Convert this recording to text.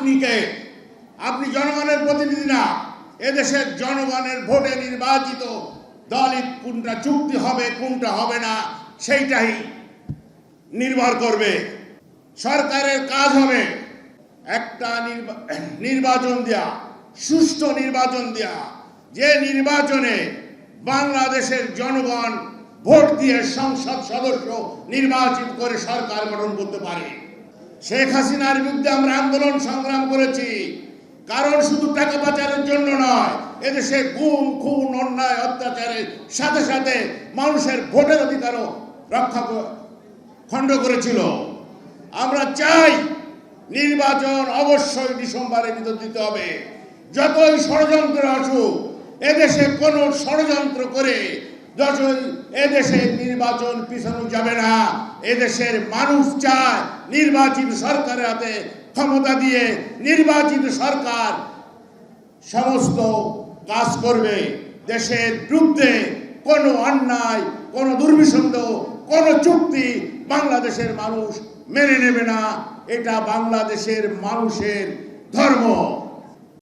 আপনি কে আপনি জনগণের প্রতিনিধি না। এদেশের জনগণের ভোটে নির্বাচিত দলই কোনটা চুক্তি হবে, কোনটা হবে না, সেইটাই নির্ভর করবে। সরকারের কাজ হবে একটা নির্বা- নির্বাচন দেয়া, সুষ্ঠু নির্বাচন দেয়া। যে নির্বাচনে বাংলাদেশের জনগণ ভোট দিয়ে সংসদ সদস্য নির্বাচিত করে সরকার গঠন করতে পারে। শেখ হাসিনার বিরুদ্ধে আমরা আন্দোলন সংগ্রাম করেছি। কারণ শুধু টাকা পাচারের জন্য নয়, এদেশে গুম, খুন, অন্যায়, অত্যাচারের সাথে সাথে মানুষের ভোটের অধিকারও রক্ষা খণ্ড করেছিল। আমরা চাই নির্বাচন অবশ্যই ডিসেম্বরের ভিতর দিতে হবে। যতই ষড়যন্ত্র আসুক, এদেশে কোনো ষড়যন্ত্র করে যতই এদেশে নির্বাচন পিছানো যাবে না, এদেশের মানুষ চায় নির্বাচিত সরকারের হাতে ক্ষমতা দিয়ে নির্বাচিত সরকার সমস্ত কাজ করবে। দেশের বিরুদ্ধে কোনো অন্যায়, কোনো দুর্বিসন্ধ কোনো চুক্তি বাংলাদেশের মানুষ মেনে নেবে না। এটা বাংলাদেশের মানুষের ধর্ম।